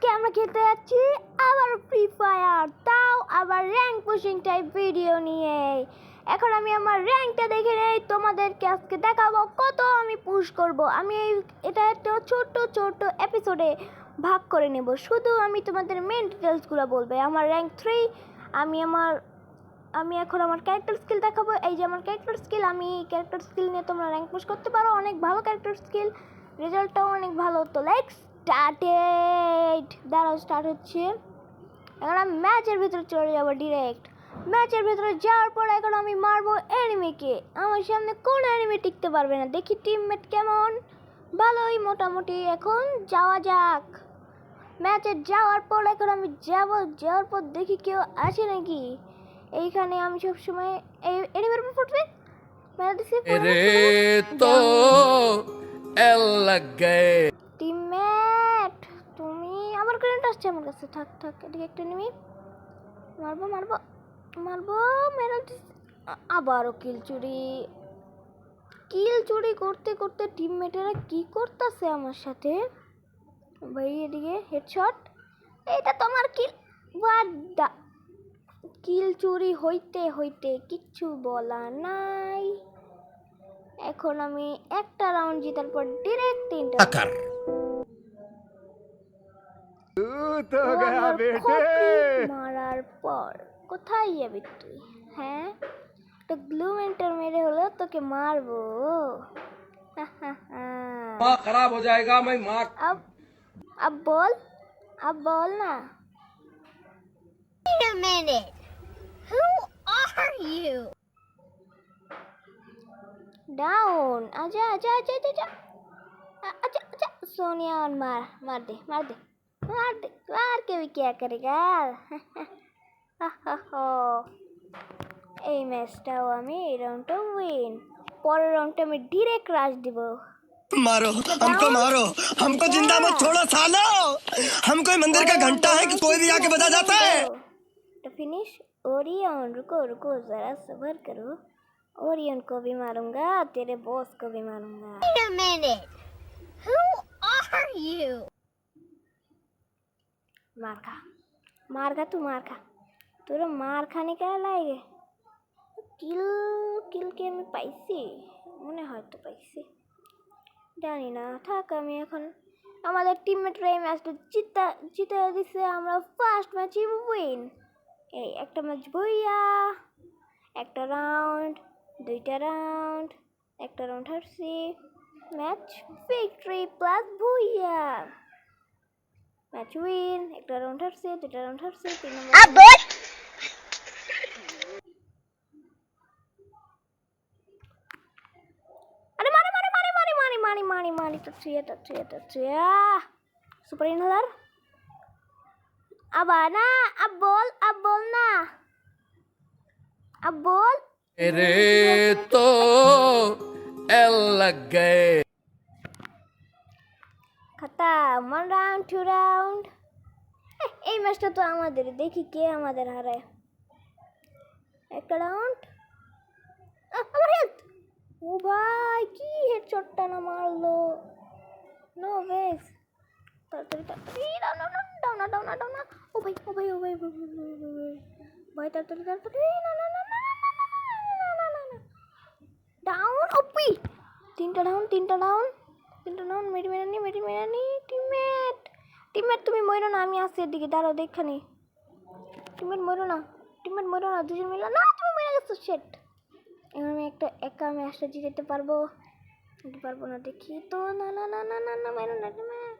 আজকে আমরা খেলতে যাচ্ছি আবার ফ্রি ফায়ার তাও আবার র্যাঙ্ক পুশিং টাইপ ভিডিও নিয়ে। এখন আমি আমার র্যাঙ্কটা দেখে নেই, তোমাদেরকে আজকে দেখাবো কত আমি পুশ করব। আমি এই, এটা একটা ছোট ছোট এপিসোডে ভাগ করে নেব। শুধু আমি তোমাদের মেন ডিটেলসগুলো বলবে। আমার র্যাঙ্ক থ্রি আমি আমার, আমি এখন আমার ক্যারেক্টার স্কিল দেখাবো। এই যে আমার ক্যারেক্টার স্কিল আমি ক্যারেক্টার স্কিল নিয়ে তোমরা র্যাঙ্ক পুশ করতে পারো। অনেক ভালো ক্যারেক্টার স্কিল রেজাল্টটাও অনেক ভালো। তো লাইক স্টার্টেড দাঁড়াও স্টার্ট হচ্ছে। এখন আমি ম্যাচের ভিতরে চলে যাব ডিরেক্ট ম্যাচের ভিতরে যাওয়ার পর এখন আমি মারবো এনিমিকে আমার সামনে কোন এনিমি টিকতে পারবে না। দেখি টিমমেট কেমন। ভালোই মোটামুটি। এখন যাওয়া যাক। ম্যাচে যাওয়ার পর এখন আমি যাব। যাওয়ার পর দেখি কেউ আছে নাকি। এইখানে আমি সবসময় এই এনিমির উপর ফুটবে মেরা তো এল লাগ কারেন্ট আসছে আমার কাছে। থাক থাক, এদিকে একটা নিবি। মারবো মারবো মারবো মেরা আবারও কিল চুরি। কিল চুরি করতে করতে টিমমেটেরা কি করতেছে আমার সাথে? ভাই, এদিকে হেডশট এটা তোমার কিল দা কিল চুরি হইতে হইতে কিচ্ছু বলা নাই। এখন আমি একটা রাউন্ড জেতার পর ডিরেক্ট তিনটা कर तो गया আমার बेटे খপি মারার পর কোথায় যাবি তুই হ্যাঁ একটা গ্লু মেন্টার মেরে হলো তোকে মারবো माँ खराब हो जाएगा मैं माँ अब अब बोल अब बोल ना Wait a minute. Who are you? Down. आजा आजा आजा आजा आजा आ- आजा आजा सोनिया और मार मार दे मार दे मार दे मार के भी क्या करेगा এই ম্যাচটাও আমি এই রাউন্ডটা উইন পরের রাউন্ডটা আমি ডিরেক্ট রাশ দিব मारो हमको मारो हमको जिंदा मत छोड़ो सालो हम कोई मंदिर का घंटा है कि कोई भी आके बजा जाता है तो फिनिश ओरियन रुको रुको जरा सबर करो ओरियन को भी मारूंगा तेरे बॉस को भी मारूंगा Wait a minute. Who are you? मार खा मार खा तू मार खा তোরা মার খানে কে লাগে কিল কিল কি আমি পাইছি মনে হয় তো পাইছি জানি না থাক আমি এখন আমাদের টিমমেটরা এই ম্যাচটা জিতা জিতে দিছে আমরা ফার্স্ট ম্যাচই উইন এই একটা ম্যাচ ভুইয়া একটা রাউন্ড দুইটা রাউন্ড একটা রাউন্ড হারছি ম্যাচ ভিক্টরি প্লাস ভুইয়া majuin ek dorong ya, dorsi di dorong dorsi ya, pinum abot ada mari mari mari mari mari mari mari mari tatsuya tatsuya tatsuya super inhaler abana abol abol na abol. Ereto el gay. পারতাম one round two round এই ম্যাচটা তো আমাদের দেখি কে আমাদের হারায় একটা round আমার হেলথ ও ভাই কি হেডশটটা না মারলো নো ওয়েস তাড়াতাড়ি তাড়াতাড়ি ডাও না ডাও না ডাও না না ও ভাই ও ভাই ও ভাই ভাই তাড়াতাড়ি তাড়াতাড়ি না না না না ডাউন ওপি তিনটা ডাউন তিনটা ডাউন কিন্তু নন মেরি মেরানি মেরি মেরানি টিমমেট। টিমমেট, তুমি মরো না, আমি আসছি এদিকে, দাঁড়াও দেখখানি টিমমেট, মরো না, টিমমেট, মরো না, দুজন মিলে। না, তুমি মরে গেছো সেট এবার আমি একটা, একা আমি আসলে যেতে পারব। পারব না, দেখি তো, না না না না না না, মেরো না, টিমমেট।